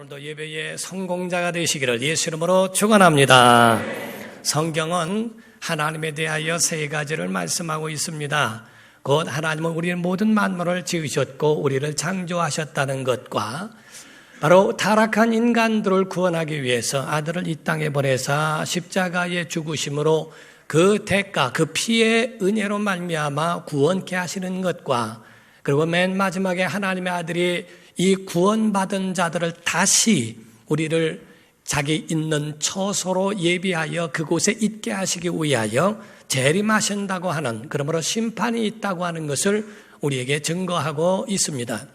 오늘도 예배의 성공자가 되시기를 예수 이름으로 축원합니다. 성경은 하나님에 대하여 세 가지를 말씀하고 있습니다. 곧 하나님은 우리의 모든 만물을 지으셨고 우리를 창조하셨다는 것과 바로 타락한 인간들을 구원하기 위해서 아들을 이 땅에 보내사 십자가의 죽으심으로 그 대가, 그 피의 은혜로 말미암아 구원케 하시는 것과 그리고 맨 마지막에 하나님의 아들이 이 구원받은 자들을 다시 우리를 자기 있는 처소로 예비하여 그곳에 있게 하시기 위하여 재림하신다고 하는 그러므로 심판이 있다고 하는 것을 우리에게 증거하고 있습니다.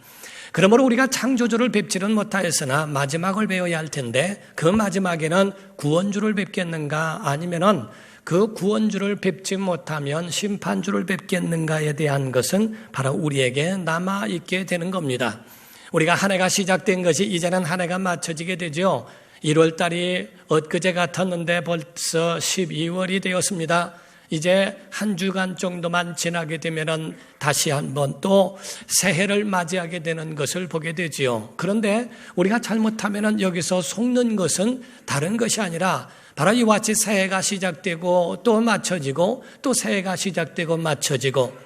그러므로 우리가 창조주를 뵙지는 못하였으나 마지막을 배워야 할 텐데 그 마지막에는 구원주를 뵙겠는가 아니면은 그 구원주를 뵙지 못하면 심판주를 뵙겠는가에 대한 것은 바로 우리에게 남아 있게 되는 겁니다. 우리가 한 해가 시작된 것이 이제는 한 해가 맞춰지게 되죠. 1월 달이 엊그제 같았는데 벌써 12월이 되었습니다. 이제 한 주간 정도만 지나게 되면은 다시 한번 또 새해를 맞이하게 되는 것을 보게 되지요. 그런데 우리가 잘못하면은 여기서 속는 것은 다른 것이 아니라 바로 이와 같이 새해가 시작되고 또 맞춰지고 또 새해가 시작되고 맞춰지고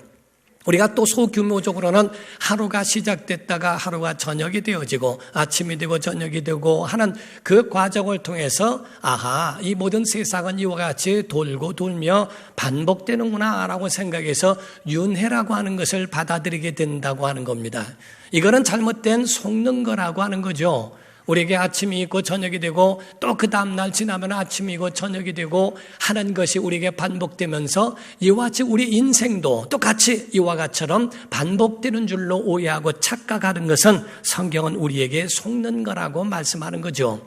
우리가 또 소규모적으로는 하루가 시작됐다가 하루가 저녁이 되어지고 아침이 되고 저녁이 되고 하는 그 과정을 통해서 아하, 이 모든 세상은 이와 같이 돌고 돌며 반복되는구나 라고 생각해서 윤회라고 하는 것을 받아들이게 된다고 하는 겁니다. 이거는 잘못된 속는 거라고 하는 거죠. 우리에게 아침이 있고 저녁이 되고 또 그 다음날 지나면 아침이고 저녁이 되고 하는 것이 우리에게 반복되면서 이와 같이 우리 인생도 똑같이 이와 같처럼 반복되는 줄로 오해하고 착각하는 것은 성경은 우리에게 속는 거라고 말씀하는 거죠.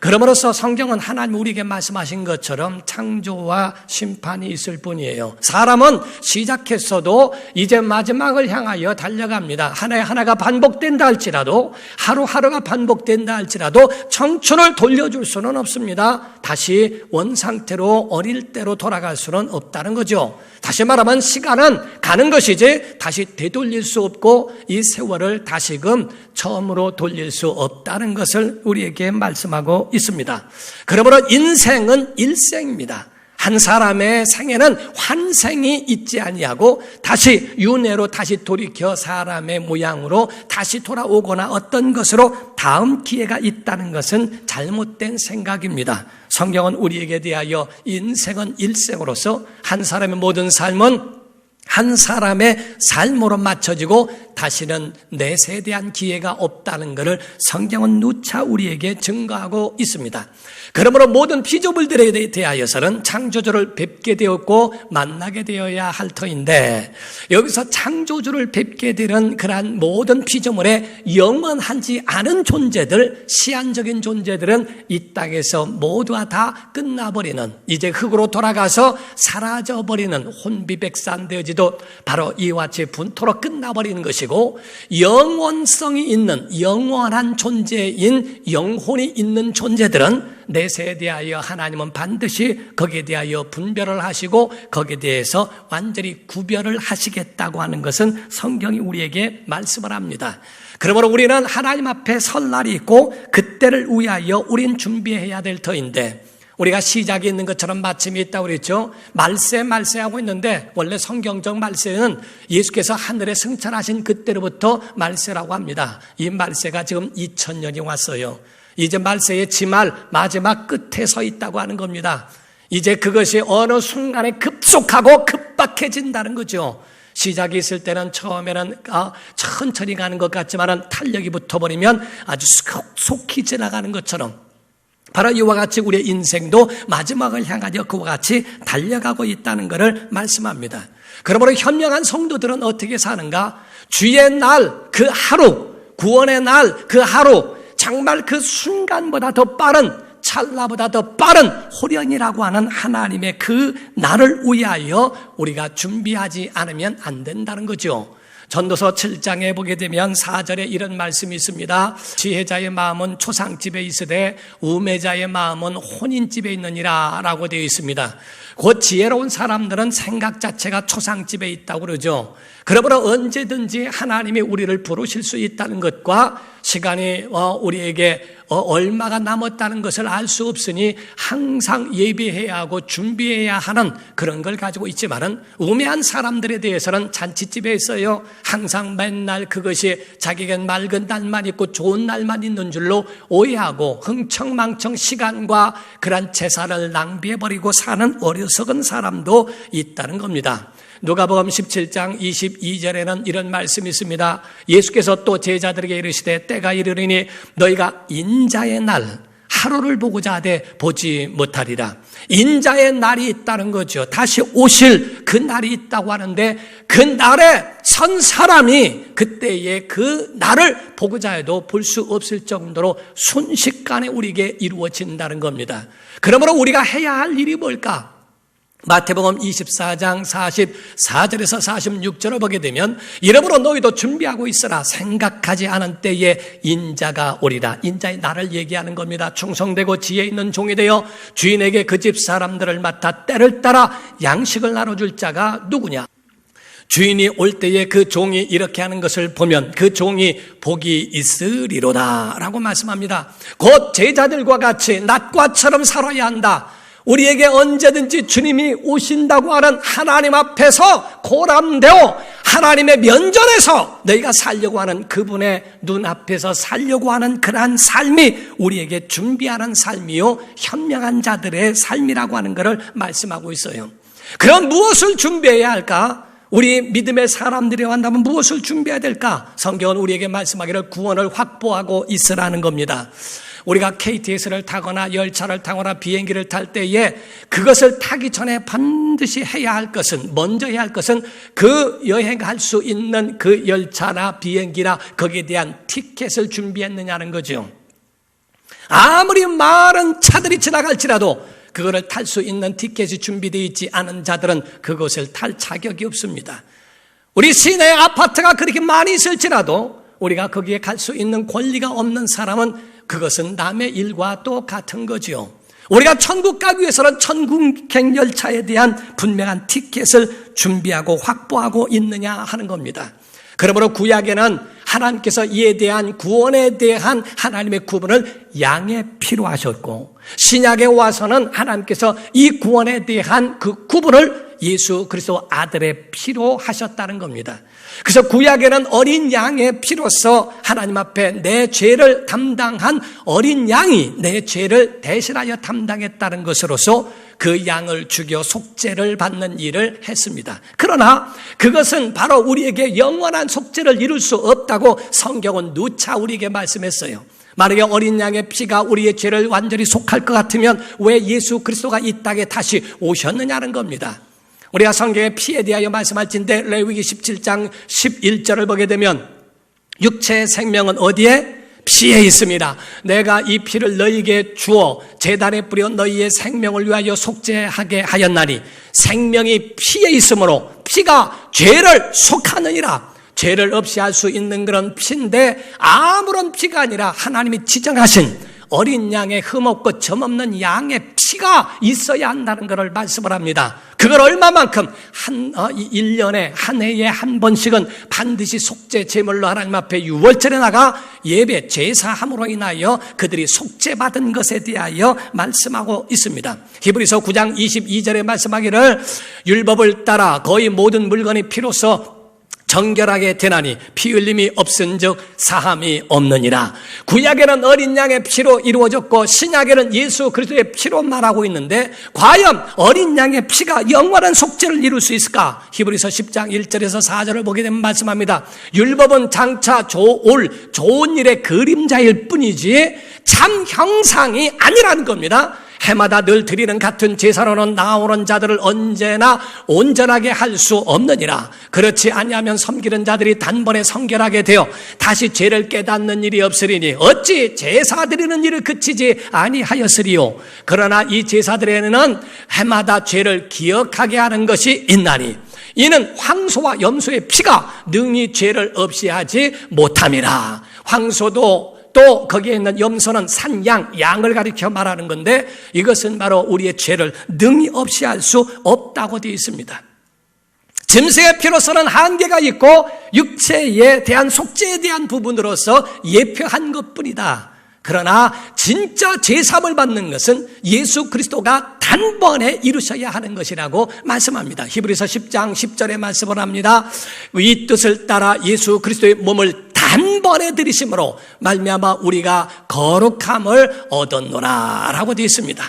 그러므로써 성경은 하나님 우리에게 말씀하신 것처럼 창조와 심판이 있을 뿐이에요. 사람은 시작했어도 이제 마지막을 향하여 달려갑니다. 하나의 하나가 반복된다 할지라도 하루하루가 반복된다 할지라도 청춘을 돌려줄 수는 없습니다. 다시 원상태로 어릴 때로 돌아갈 수는 없다는 거죠. 다시 말하면 시간은 가는 것이지 다시 되돌릴 수 없고 이 세월을 다시금 처음으로 돌릴 수 없다는 것을 우리에게 말씀하고 있습니다. 그러므로 인생은 일생입니다. 한 사람의 생에는 환생이 있지 아니하고 다시 윤회로 다시 돌이켜 사람의 모양으로 다시 돌아오거나 어떤 것으로 다음 기회가 있다는 것은 잘못된 생각입니다. 성경은 우리에게 대하여 인생은 일생으로서 한 사람의 모든 삶은 한 사람의 삶으로 맞춰지고 다시는 내 세대한 기회가 없다는 것을 성경은 누차 우리에게 증거하고 있습니다. 그러므로 모든 피조물들에 대하여서는 창조주를 뵙게 되었고 만나게 되어야 할 터인데 여기서 창조주를 뵙게 되는 그러한 모든 피조물에 영원하지 않은 존재들, 시한적인 존재들은 이 땅에서 모두가 다 끝나버리는 이제 흙으로 돌아가서 사라져버리는 혼비백산 되어지 도 바로 이와 같이 분토로 끝나버리는 것이고 영원성이 있는 영원한 존재인 영혼이 있는 존재들은 내세에 대하여 하나님은 반드시 거기에 대하여 분별을 하시고 거기에 대해서 완전히 구별을 하시겠다고 하는 것은 성경이 우리에게 말씀을 합니다. 그러므로 우리는 하나님 앞에 설 날이 있고 그때를 위하여 우린 준비해야 될 터인데 우리가 시작이 있는 것처럼 마침이 있다고 그랬죠. 말세, 말세 하고 있는데 원래 성경적 말세는 예수께서 하늘에 승천하신 그때로부터 말세라고 합니다. 이 말세가 지금 2000년이 왔어요. 이제 말세의 지말 마지막 끝에 서 있다고 하는 겁니다. 이제 그것이 어느 순간에 급속하고 급박해진다는 거죠. 시작이 있을 때는 처음에는 아, 천천히 가는 것 같지만 탄력이 붙어버리면 아주 속히 지나가는 것처럼 바로 이와 같이 우리의 인생도 마지막을 향하여 그와 같이 달려가고 있다는 것을 말씀합니다. 그러므로 현명한 성도들은 어떻게 사는가? 주의 날, 그 하루, 구원의 날, 그 하루, 정말 그 순간보다 더 빠른 찰나보다 더 빠른 호련이라고 하는 하나님의 그 날을 위하여 우리가 준비하지 않으면 안 된다는 거죠. 전도서 7장에 보게 되면 4절에 이런 말씀이 있습니다. 지혜자의 마음은 초상집에 있으되 우매자의 마음은 혼인집에 있느니라 라고 되어 있습니다. 곧 지혜로운 사람들은 생각 자체가 초상집에 있다고 그러죠. 그러므로 언제든지 하나님이 우리를 부르실 수 있다는 것과 시간이 어, 우리에게 어, 얼마가 남았다는 것을 알 수 없으니 항상 예비해야 하고 준비해야 하는 그런 걸 가지고 있지만은 우매한 사람들에 대해서는 잔치집에 있어요. 항상 맨날 그것이 자기에겐 맑은 날만 있고 좋은 날만 있는 줄로 오해하고 흥청망청 시간과 그런 재산을 낭비해버리고 사는 어리석은 사람도 있다는 겁니다. 누가복음 17장 22절에는 이런 말씀이 있습니다. 예수께서 또 제자들에게 이르시되 때가 이르리니 너희가 인자의 날 하루를 보고자 하되 보지 못하리라. 인자의 날이 있다는 거죠. 다시 오실 그 날이 있다고 하는데 그 날에 선 사람이 그때의 그 날을 보고자 해도 볼 수 없을 정도로 순식간에 우리에게 이루어진다는 겁니다. 그러므로 우리가 해야 할 일이 뭘까? 마태복음 24장 44절에서 46절을 보게 되면 이러므로 너희도 준비하고 있어라 생각하지 않은 때에 인자가 오리라. 인자의 나를 얘기하는 겁니다. 충성되고 지혜 있는 종이 되어 주인에게 그 집 사람들을 맡아 때를 따라 양식을 나눠줄 자가 누구냐? 주인이 올 때에 그 종이 이렇게 하는 것을 보면 그 종이 복이 있으리로다 라고 말씀합니다. 곧 제자들과 같이 낮과처럼 살아야 한다 우리에게 언제든지 주님이 오신다고 하는 하나님 앞에서 고람되어 하나님의 면전에서 너희가 살려고 하는 그분의 눈앞에서 살려고 하는 그러한 삶이 우리에게 준비하는 삶이요 현명한 자들의 삶이라고 하는 것을 말씀하고 있어요. 그럼 무엇을 준비해야 할까? 우리 믿음의 사람들이 한다면 무엇을 준비해야 될까? 성경은 우리에게 말씀하기를 구원을 확보하고 있으라는 겁니다. 우리가 KTX를 타거나 열차를 타거나 비행기를 탈 때에 그것을 타기 전에 반드시 해야 할 것은 먼저 해야 할 것은 그 여행할 수 있는 그 열차나 비행기나 거기에 대한 티켓을 준비했느냐는 거죠. 아무리 많은 차들이 지나갈지라도 그거를 탈 수 있는 티켓이 준비되어 있지 않은 자들은 그것을 탈 자격이 없습니다. 우리 시내 아파트가 그렇게 많이 있을지라도 우리가 거기에 갈 수 있는 권리가 없는 사람은 그것은 남의 일과 똑같은 거지요. 우리가 천국 가기 위해서는 천국행 열차에 대한 분명한 티켓을 준비하고 확보하고 있느냐 하는 겁니다. 그러므로 구약에는 하나님께서 이에 대한 구원에 대한 하나님의 구분을 양에 필요하셨고 신약에 와서는 하나님께서 이 구원에 대한 그 구분을 예수 그리스도 아들의 피로 하셨다는 겁니다. 그래서 구약에는 어린 양의 피로서 하나님 앞에 내 죄를 담당한 어린 양이 내 죄를 대신하여 담당했다는 것으로서 그 양을 죽여 속죄를 받는 일을 했습니다. 그러나 그것은 바로 우리에게 영원한 속죄를 이룰 수 없다고 성경은 누차 우리에게 말씀했어요. 만약에 어린 양의 피가 우리의 죄를 완전히 속할 것 같으면 왜 예수 그리스도가 이 땅에 다시 오셨느냐는 겁니다. 우리가 성경의 피에 대하여 말씀할 텐데 레위기 17장 11절을 보게 되면 육체의 생명은 어디에? 피에 있습니다. 내가 이 피를 너희에게 주어 재단에 뿌려 너희의 생명을 위하여 속죄하게 하였나니 생명이 피에 있으므로 피가 죄를 속하느니라. 죄를 없이 할 수 있는 그런 피인데 아무런 피가 아니라 하나님이 지정하신 어린 양의 흠없고 점없는 양의 피가 있어야 한다는 것을 말씀을 합니다. 그걸 얼마만큼 한 어, 1년에 한 해에 한 번씩은 반드시 속죄 제물로 하나님 앞에 유월절에 나가 예배 제사함으로 인하여 그들이 속죄 받은 것에 대하여 말씀하고 있습니다. 히브리서 9장 22절에 말씀하기를 율법을 따라 거의 모든 물건이 피로써 정결하게 되나니 피 흘림이 없은즉 사함이 없느니라. 구약에는 어린 양의 피로 이루어졌고 신약에는 예수 그리스도의 피로 말하고 있는데 과연 어린 양의 피가 영원한 속죄를 이룰 수 있을까? 히브리서 10장 1절에서 4절을 보게 되면 말씀합니다. 율법은 장차 좋을 좋은 일의 그림자일 뿐이지 참 형상이 아니라는 겁니다. 해마다 늘 드리는 같은 제사로는 나오는 자들을 언제나 온전하게 할 수 없느니라. 그렇지 아니하면 섬기는 자들이 단번에 성결하게 되어 다시 죄를 깨닫는 일이 없으리니 어찌 제사 드리는 일을 그치지 아니하였으리요. 그러나 이 제사들에는 해마다 죄를 기억하게 하는 것이 있나니 이는 황소와 염소의 피가 능히 죄를 없이 하지 못함이라. 황소도 또 거기에 있는 염소는 산양, 양을 가리켜 말하는 건데 이것은 바로 우리의 죄를 능히 없이 할 수 없다고 되어 있습니다. 짐승의 피로서는 한계가 있고 육체에 대한 속죄에 대한 부분으로서 예표한 것뿐이다. 그러나 진짜 제삼을 받는 것은 예수 그리스도가 단번에 이루셔야 하는 것이라고 말씀합니다. 히브리서 10장 10절에 말씀을 합니다. 이 뜻을 따라 예수 그리스도의 몸을 단번에 들이심으로 말미암아 우리가 거룩함을 얻었노라라고 되어 있습니다.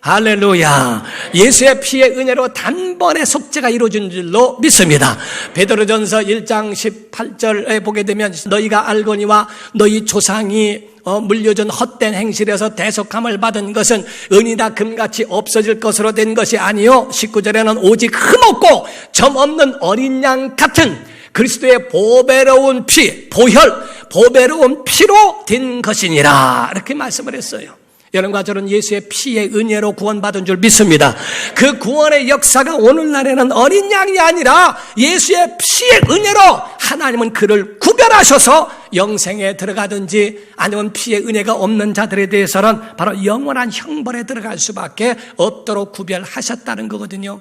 할렐루야. 예수의 피의 은혜로 단번에 속죄가 이루어진 줄로 믿습니다. 베드로전서 1장 18절에 보게 되면 너희가 알거니와 너희 조상이 어, 물려준 헛된 행실에서 대속함을 받은 것은 은이나 금같이 없어질 것으로 된 것이 아니요 19절에는 오직 흠없고 점 없는 어린 양 같은 그리스도의 보배로운 피, 보혈, 보배로운 피로 된 것이니라 이렇게 말씀을 했어요. 여러분과 저는 예수의 피의 은혜로 구원받은 줄 믿습니다. 그 구원의 역사가 오늘날에는 어린 양이 아니라 예수의 피의 은혜로 하나님은 그를 구별하셔서 영생에 들어가든지 아니면 피의 은혜가 없는 자들에 대해서는 바로 영원한 형벌에 들어갈 수밖에 없도록 구별하셨다는 거거든요.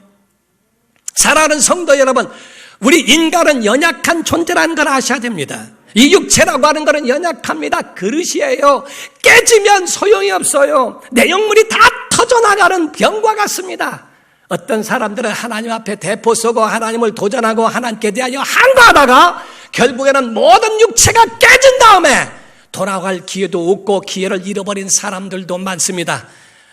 사랑하는 성도 여러분, 우리 인간은 연약한 존재라는 걸 아셔야 됩니다. 이 육체라고 하는 것은 연약합니다. 그릇이에요. 깨지면 소용이 없어요. 내용물이 다 터져나가는 병과 같습니다. 어떤 사람들은 하나님 앞에 대포 쏘고 하나님을 도전하고 하나님께 대하여 항거하다가 결국에는 모든 육체가 깨진 다음에 돌아갈 기회도 없고 기회를 잃어버린 사람들도 많습니다.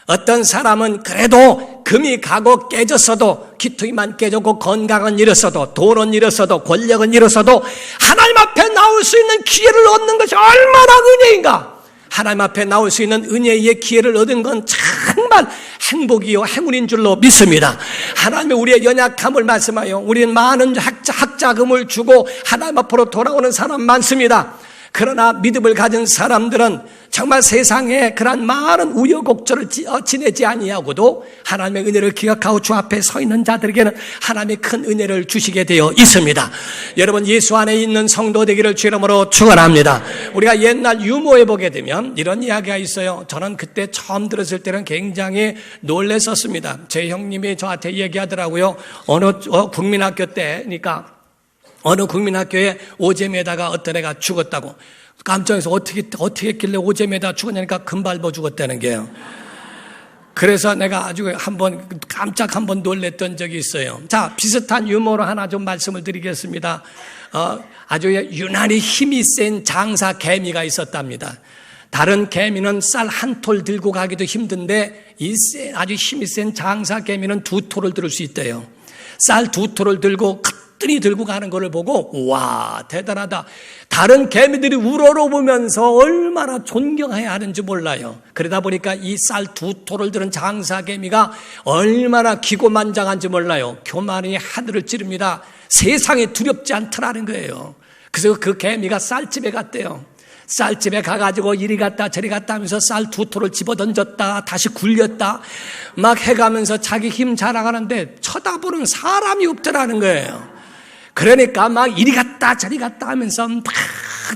어떤 사람은 그래도 금이 가고 깨졌어도 기투기만 깨졌고 건강은 잃었어도 돈은 잃었어도 권력은 잃었어도 하나님 앞에 나올 수 있는 기회를 얻는 것이 얼마나 은혜인가 하나님 앞에 나올 수 있는 은혜의 기회를 얻은 건 정말 행복이요 행운인 줄로 믿습니다. 하나님의 우리의 연약함을 말씀하여 우리는 많은 학자, 학자금을 주고 하나님 앞으로 돌아오는 사람 많습니다. 그러나 믿음을 가진 사람들은 정말 세상에 그러한 많은 우여곡절을 어, 지내지 아니하고도 하나님의 은혜를 기억하고 주 앞에 서 있는 자들에게는 하나님의 큰 은혜를 주시게 되어 있습니다. 여러분 예수 안에 있는 성도 되기를 주 이름으로 축원합니다. 우리가 옛날 유모에 보게 되면 이런 이야기가 있어요. 저는 그때 처음 들었을 때는 굉장히 놀랬었습니다. 제 형님이 저한테 얘기하더라고요. 어느 어, 국민학교 때니까 어느 국민학교에 오잼에다가 어떤 애가 죽었다고 깜짝 놀라서 어떻게, 어떻게 했길래 오잼에다 죽었냐니까 금발보 죽었다는 게요. 그래서 내가 아주 한번 깜짝 한번 놀랬던 적이 있어요. 자, 비슷한 유머로 하나 좀 말씀을 드리겠습니다. 어, 아주 유난히 힘이 센 장사 개미가 있었답니다. 다른 개미는 쌀 한 톨 들고 가기도 힘든데 이 아주 힘이 센 장사 개미는 두 톨을 들을 수 있대요. 쌀 두 톨을 들고 끈이 들고 가는 것을 보고 와 대단하다. 다른 개미들이 우러러보면서 얼마나 존경해야 하는지 몰라요. 그러다 보니까 이 쌀두 톨을 들은 장사 개미가 얼마나 기고만장한지 몰라요. 교만이 하늘을 찌릅니다. 세상에 두렵지 않더라는 거예요. 그래서 그 개미가 쌀집에 갔대요. 쌀집에 가가지고 이리 갔다 저리 갔다 하면서 쌀두 톨을 집어 던졌다 다시 굴렸다 막 해가면서 자기 힘 자랑하는데 쳐다보는 사람이 없더라는 거예요. 그러니까 막 이리 갔다 저리 갔다 하면서 막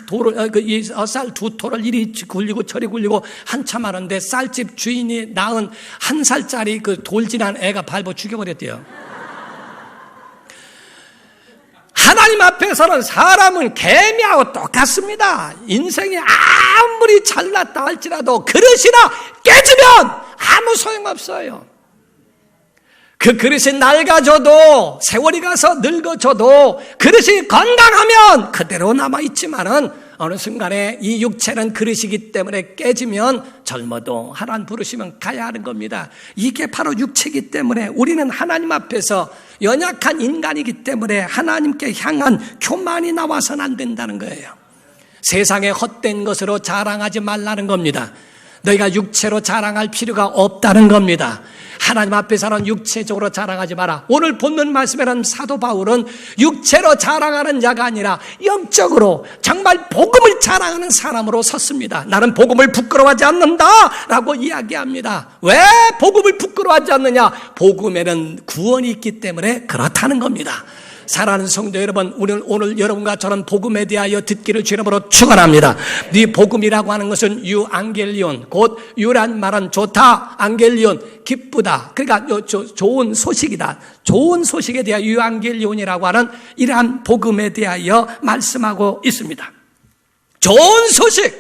돌을 어, 그 쌀두 톨을 이리 굴리고 저리 굴리고 한참 하는데 쌀집 주인이 낳은 한 살짜리 그 돌진한 애가 밟아 죽여버렸대요. 하나님 앞에서는 사람은 개미하고 똑같습니다. 인생이 아무리 잘났다 할지라도 그릇이나 깨지면 아무 소용없어요. 그 그릇이 낡아져도 세월이 가서 늙어져도 그릇이 건강하면 그대로 남아있지만은 어느 순간에 이 육체는 그릇이기 때문에 깨지면 젊어도 하나님 부르시면 가야 하는 겁니다. 이게 바로 육체이기 때문에 우리는 하나님 앞에서 연약한 인간이기 때문에 하나님께 향한 교만이 나와서는 안 된다는 거예요. 세상에 헛된 것으로 자랑하지 말라는 겁니다. 너희가 육체로 자랑할 필요가 없다는 겁니다. 하나님 앞에서는 육체적으로 자랑하지 마라. 오늘 본문 말씀에는 사도 바울은 육체로 자랑하는 자가 아니라 영적으로 정말 복음을 자랑하는 사람으로 섰습니다. 나는 복음을 부끄러워하지 않는다. 라고 이야기합니다. 왜 복음을 부끄러워하지 않느냐? 복음에는 구원이 있기 때문에 그렇다는 겁니다. 사랑하는 성도 여러분, 우리는 오늘 여러분과 저는 복음에 대하여 듣기를 주님으로 축원합니다. 네 복음이라고 하는 것은 유앙겔리온, 곧 유란 말은 좋다, 안겔리온 기쁘다. 그러니까 좋은 소식이다. 좋은 소식에 대하여 유앙겔리온이라고 하는 이러한 복음에 대하여 말씀하고 있습니다. 좋은 소식,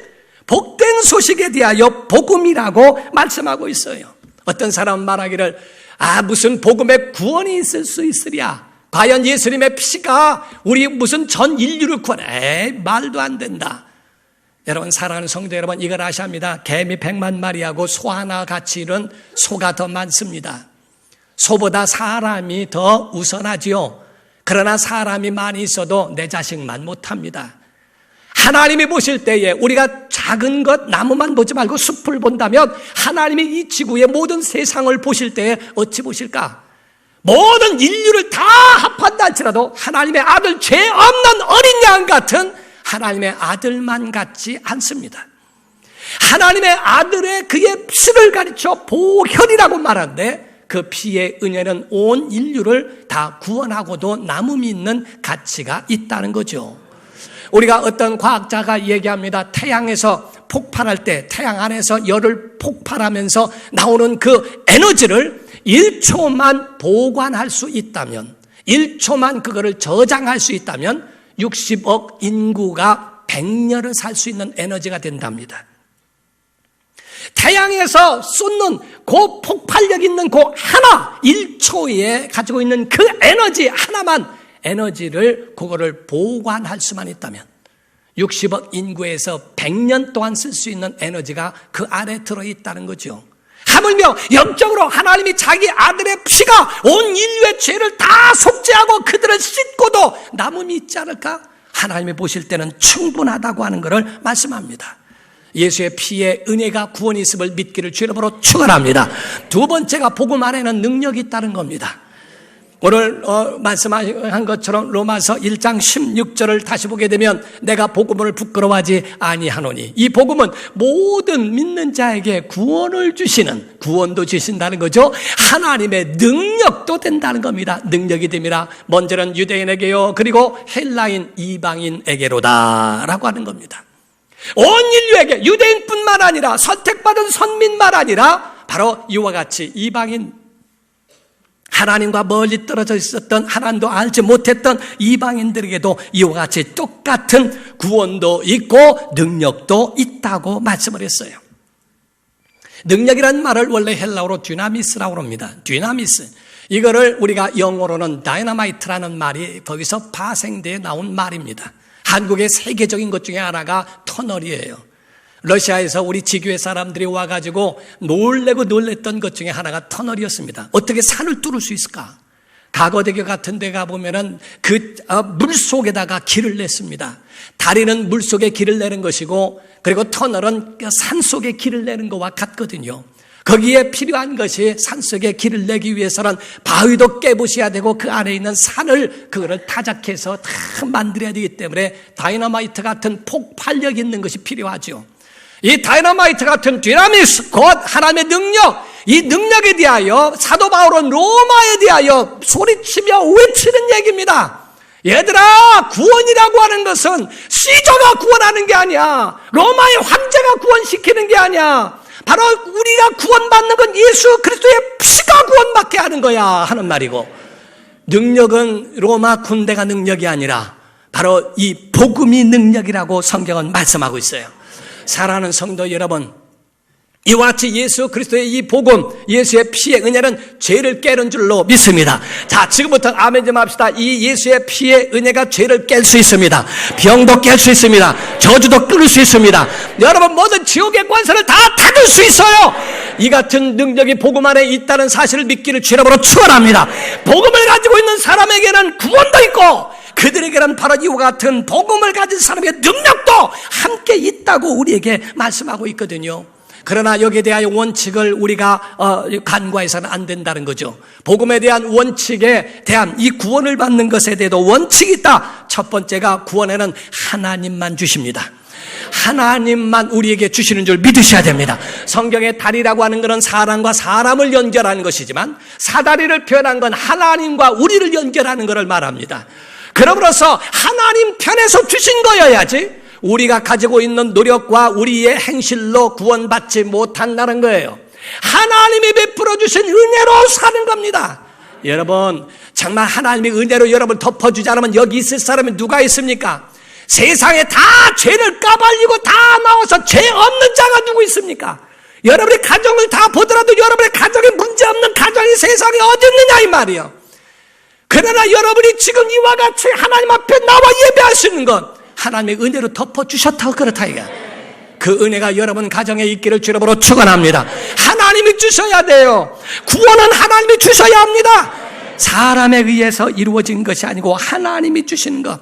복된 소식에 대하여 복음이라고 말씀하고 있어요. 어떤 사람은 말하기를 아 무슨 복음에 구원이 있을 수 있으랴. 과연 예수님의 피가 우리 무슨 전 인류를 구원해? 말도 안 된다. 여러분 사랑하는 성도 여러분 이걸 아셔야 합니다. 개미 백만 마리하고 소 하나 같이 이룬 소가 더 많습니다. 소보다 사람이 더 우선하지요. 그러나 사람이 많이 있어도 내 자식만 못합니다. 하나님이 보실 때에 우리가 작은 것 나무만 보지 말고 숲을 본다면 하나님이 이 지구의 모든 세상을 보실 때에 어찌 보실까? 모든 인류를 다 합한다 할지라도 하나님의 아들 죄 없는 어린 양 같은 하나님의 아들만 같지 않습니다. 하나님의 아들의 그의 피를 가르쳐 보혈이라고 말하는데 그 피의 은혜는 온 인류를 다 구원하고도 남음이 있는 가치가 있다는 거죠. 우리가 어떤 과학자가 얘기합니다. 태양에서 폭발할 때 태양 안에서 열을 폭발하면서 나오는 그 에너지를 1초만 보관할 수 있다면 1초만 그거를 저장할 수 있다면 60억 인구가 100년을 살 수 있는 에너지가 된답니다. 태양에서 쏟는 그 폭발력 있는 그 하나 1초에 가지고 있는 그 에너지 하나만 에너지를 그거를 보관할 수만 있다면 60억 인구에서 100년 동안 쓸 수 있는 에너지가 그 안에 들어 있다는 거죠. 하물며 영적으로 하나님이 자기 아들의 피가 온 인류의 죄를 다 속죄하고 그들을 씻고도 남음이 있지 않을까? 하나님이 보실 때는 충분하다고 하는 것을 말씀합니다. 예수의 피에 은혜가 구원이 있음을 믿기를 주님으로 축원합니다. 두 번째가 복음 안에는 능력이 있다는 겁니다. 오늘 어, 말씀한 것처럼 로마서 1장 16절을 다시 보게 되면 내가 복음을 부끄러워하지 아니하노니 이 복음은 모든 믿는 자에게 구원을 주시는 구원도 주신다는 거죠. 하나님의 능력도 된다는 겁니다. 능력이 됩니다. 먼저는 유대인에게요. 그리고 헬라인 이방인에게로다라고 하는 겁니다. 온 인류에게 유대인뿐만 아니라 선택받은 선민만 아니라 바로 이와 같이 이방인 하나님과 멀리 떨어져 있었던 하나님도 알지 못했던 이방인들에게도 이와 같이 똑같은 구원도 있고 능력도 있다고 말씀을 했어요. 능력이란 말을 원래 헬라어로 듀나미스라고 합니다. 듀나미스. 이거를 우리가 영어로는 다이너마이트라는 말이 거기서 파생되어 나온 말입니다. 한국의 세계적인 것 중에 하나가 터널이에요. 러시아에서 우리 지교회 사람들이 와가지고 놀래고 놀랬던 것 중에 하나가 터널이었습니다. 어떻게 산을 뚫을 수 있을까? 가거대교 같은 데 가보면은 그 어, 물속에다가 길을 냈습니다. 다리는 물속에 길을 내는 것이고 그리고 터널은 그 산속에 길을 내는 것과 같거든요. 거기에 필요한 것이 산속에 길을 내기 위해서는 바위도 깨부셔야 되고 그 안에 있는 산을 그거를 타작해서 다 만들어야 되기 때문에 다이너마이트 같은 폭발력 있는 것이 필요하죠. 이 다이너마이트 같은 디나미스, 곧 하나님의 능력, 이 능력에 대하여 사도 바울은 로마에 대하여 소리치며 외치는 얘기입니다. 얘들아, 구원이라고 하는 것은 시저가 구원하는 게 아니야. 로마의 황제가 구원시키는 게 아니야. 바로 우리가 구원받는 건 예수 그리스도의 피가 구원받게 하는 거야 하는 말이고 능력은 로마 군대가 능력이 아니라 바로 이 복음이 능력이라고 성경은 말씀하고 있어요. 사랑하는 성도 여러분, 이와 같이 예수 그리스도의 이 복음, 예수의 피의 은혜는 죄를 깨는 줄로 믿습니다. 자, 지금부터 아멘 좀 합시다. 이 예수의 피의 은혜가 죄를 깰 수 있습니다. 병도 깰 수 있습니다. 저주도 끊을 수 있습니다. 여러분 모든 지옥의 관세를 다 닫을 수 있어요. 이 같은 능력이 복음 안에 있다는 사실을 믿기를 주님으로 축원합니다. 복음을 가지고 있는 사람에게는 구원도 있고 그들에게는 바로 이와 같은 복음을 가진 사람의 능력도 함께 있다고 우리에게 말씀하고 있거든요. 그러나 여기에 대하여 원칙을 우리가 어, 간과해서는 안 된다는 거죠. 복음에 대한 원칙에 대한 이 구원을 받는 것에 대해도 원칙이 있다. 첫 번째가 구원에는 하나님만 주십니다. 하나님만 우리에게 주시는 줄 믿으셔야 됩니다. 성경의 다리라고 하는 것은 사람과 사람을 연결하는 것이지만 사다리를 표현한 건 하나님과 우리를 연결하는 것을 말합니다. 그러므로서 하나님 편에서 주신 거여야지 우리가 가지고 있는 노력과 우리의 행실로 구원받지 못한다는 거예요. 하나님이 베풀어 주신 은혜로 사는 겁니다. 여러분, 정말 하나님의 은혜로 여러분 덮어주지 않으면 여기 있을 사람이 누가 있습니까? 세상에 다 죄를 까발리고 다 나와서 죄 없는 자가 누구 있습니까? 여러분의 가정을 다 보더라도 여러분의 가정에 문제 없는 가정이 세상에 어디 있느냐 이 말이요. 그러나 여러분이 지금 이와 같이 하나님 앞에 나와 예배할 수 있는 건 하나님의 은혜로 덮어주셨다고 그렇다 이가. 그 은혜가 여러분 가정에 있기를 주름으로 축원합니다. 하나님이 주셔야 돼요. 구원은 하나님이 주셔야 합니다. 사람에 의해서 이루어진 것이 아니고 하나님이 주시는 것.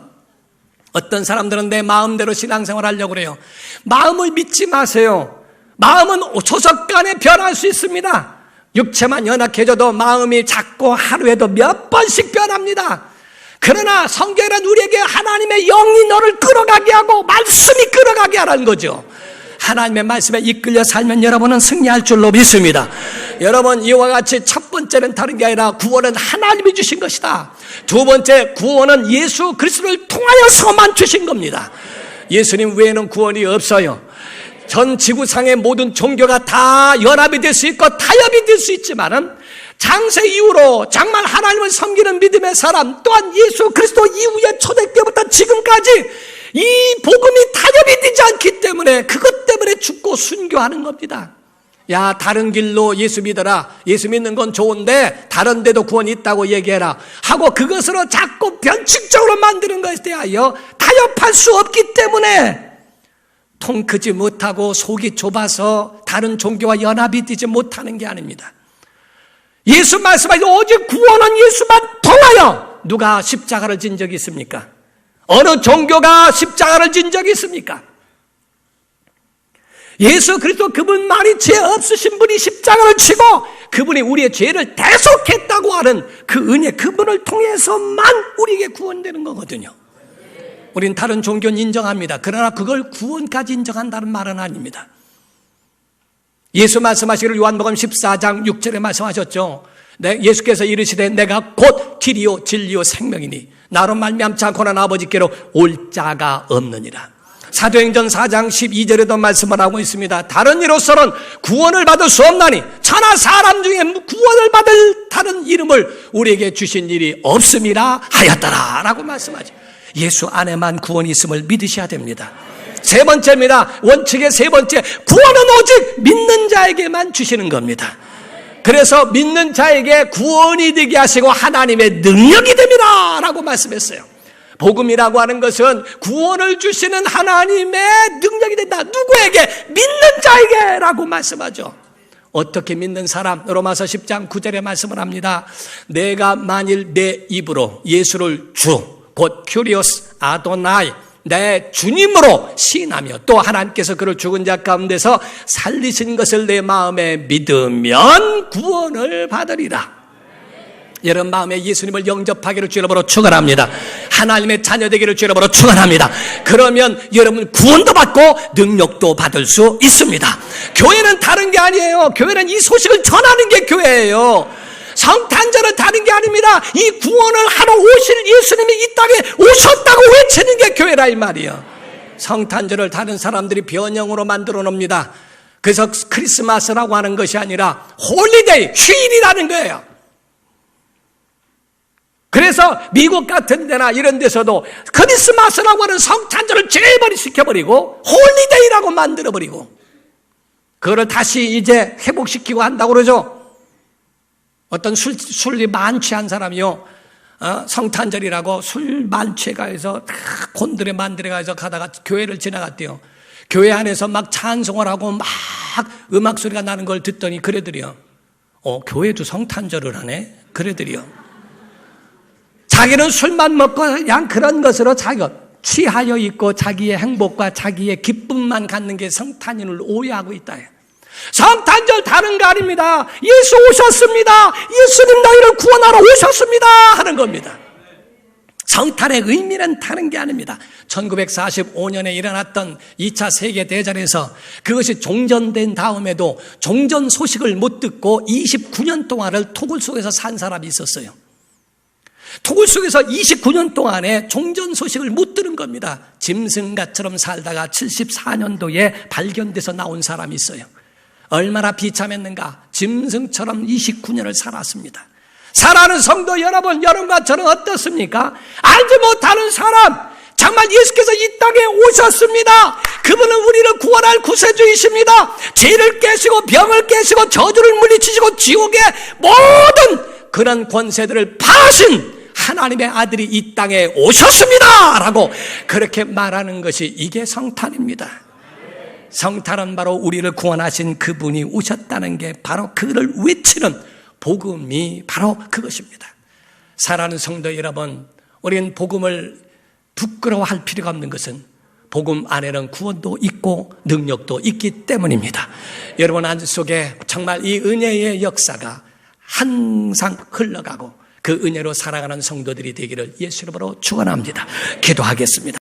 어떤 사람들은 내 마음대로 신앙생활 하려고 그래요. 마음을 믿지 마세요. 마음은 조석간에 변할 수 있습니다. 육체만 연약해져도 마음이 작고 하루에도 몇 번씩 변합니다. 그러나 성경은 우리에게 하나님의 영이 너를 끌어가게 하고 말씀이 끌어가게 하라는 거죠. 하나님의 말씀에 이끌려 살면 여러분은 승리할 줄로 믿습니다. 여러분 이와 같이 첫 번째는 다른 게 아니라 구원은 하나님이 주신 것이다. 두 번째 구원은 예수 그리스도를 통하여서만 주신 겁니다. 예수님 외에는 구원이 없어요. 전 지구상의 모든 종교가 다 연합이 될 수 있고 타협이 될 수 있지만은 장세 이후로 정말 하나님을 섬기는 믿음의 사람 또한 예수 그리스도 이후에 초대 때부터 지금까지 이 복음이 타협이 되지 않기 때문에 그것 때문에 죽고 순교하는 겁니다. 야, 다른 길로 예수 믿어라. 예수 믿는 건 좋은데 다른 데도 구원이 있다고 얘기해라. 하고 그것으로 자꾸 변칙적으로 만드는 것에 대하여 타협할 수 없기 때문에 통 크지 못하고 속이 좁아서 다른 종교와 연합이 되지 못하는 게 아닙니다. 예수 말씀하시 오직 구원은 예수만 통하여 누가 십자가를 진 적이 있습니까? 어느 종교가 십자가를 진 적이 있습니까? 예수 그리스도 그분만이 죄 없으신 분이 십자가를 치고 그분이 우리의 죄를 대속했다고 하는 그 은혜 그분을 통해서만 우리에게 구원되는 거거든요. 우린 다른 종교는 인정합니다. 그러나 그걸 구원까지 인정한다는 말은 아닙니다. 예수 말씀하시기를 요한복음 14장 6절에 말씀하셨죠. 예수께서 이르시되 내가 곧 길이요 진리요 생명이니 나로 말미암지 않고는 아버지께로 올 자가 없느니라. 사도행전 4장 12절에도 말씀을 하고 있습니다. 다른 이로서는 구원을 받을 수 없나니 천하 사람 중에 구원을 받을 다른 이름을 우리에게 주신 일이 없음이라 하였더라 라고 말씀하죠. 예수 안에만 구원이 있음을 믿으셔야 됩니다. 세 번째입니다. 원칙의 세 번째. 구원은 오직 믿는 자에게만 주시는 겁니다. 그래서 믿는 자에게 구원이 되게 하시고 하나님의 능력이 됩니다. 라고 말씀했어요. 복음이라고 하는 것은 구원을 주시는 하나님의 능력이 된다. 누구에게? 믿는 자에게! 라고 말씀하죠. 어떻게 믿는 사람? 로마서 10장 9절에 말씀을 합니다. 내가 만일 내 입으로 예수를 주, 곧 큐리오스 아도나이, 내 주님으로 시인하며 또 하나님께서 그를 죽은 자 가운데서 살리신 것을 내 마음에 믿으면 구원을 받으리라. 여러분 마음에 예수님을 영접하기를 주여러분으로 축원합니다. 하나님의 자녀 되기를 주여러분으로 축원합니다. 그러면 여러분 구원도 받고 능력도 받을 수 있습니다. 교회는 다른 게 아니에요. 교회는 이 소식을 전하는 게 교회예요. 성탄절은 다른 게 아닙니다. 이 구원을 하러 오실 예수님이 이 땅에 오셨다고 외치는 게 교회라 이 말이에요. 성탄절을 다른 사람들이 변형으로 만들어 놉니다. 그래서 크리스마스라고 하는 것이 아니라 홀리데이, 휴일이라는 거예요. 그래서 미국 같은 데나 이런 데서도 크리스마스라고 하는 성탄절을 제벌이 시켜버리고 홀리데이라고 만들어버리고 그거를 다시 이제 회복시키고 한다고 그러죠. 어떤 술, 술이 만취한 사람이요. 어? 성탄절이라고 술 만취가 해서 곤드레 만드레 가서 가다가 교회를 지나갔대요. 교회 안에서 막 찬송을 하고 막 음악 소리가 나는 걸 듣더니 그래들이요. 어, 교회도 성탄절을 하네? 그래들이요. 자기는 술만 먹고 그냥 그런 것으로 자기가 취하여 있고 자기의 행복과 자기의 기쁨만 갖는 게 성탄인을 오해하고 있다. 성탄절 다른 거 아닙니다. 예수 오셨습니다. 예수님 너희를 구원하러 오셨습니다. 하는 겁니다. 성탄의 의미는 다른 게 아닙니다. 1945년에 일어났던 2차 세계대전에서 그것이 종전된 다음에도 종전 소식을 못 듣고 29년 동안을 토굴 속에서 산 사람이 있었어요. 토굴 속에서 29년 동안에 종전 소식을 못 들은 겁니다. 짐승같처럼 살다가 74년도에 발견돼서 나온 사람이 있어요. 얼마나 비참했는가. 짐승처럼 29년을 살았습니다. 사랑하는 성도 여러분, 여러분과 저는 어떻습니까? 알지 못하는 사람, 정말 예수께서 이 땅에 오셨습니다. 그분은 우리를 구원할 구세주이십니다. 죄를 깨시고 병을 깨시고 저주를 물리치시고 지옥의 모든 그런 권세들을 파신 하나님의 아들이 이 땅에 오셨습니다. 라고 그렇게 말하는 것이 이게 성탄입니다. 성탄은 바로 우리를 구원하신 그분이 오셨다는 게 바로 그를 외치는 복음이 바로 그것입니다. 사랑하는 성도 여러분, 우리는 복음을 부끄러워할 필요가 없는 것은 복음 안에는 구원도 있고 능력도 있기 때문입니다. 여러분 안 속에 정말 이 은혜의 역사가 항상 흘러가고 그 은혜로 살아가는 성도들이 되기를 예수 이름으로 축원합니다. 기도하겠습니다.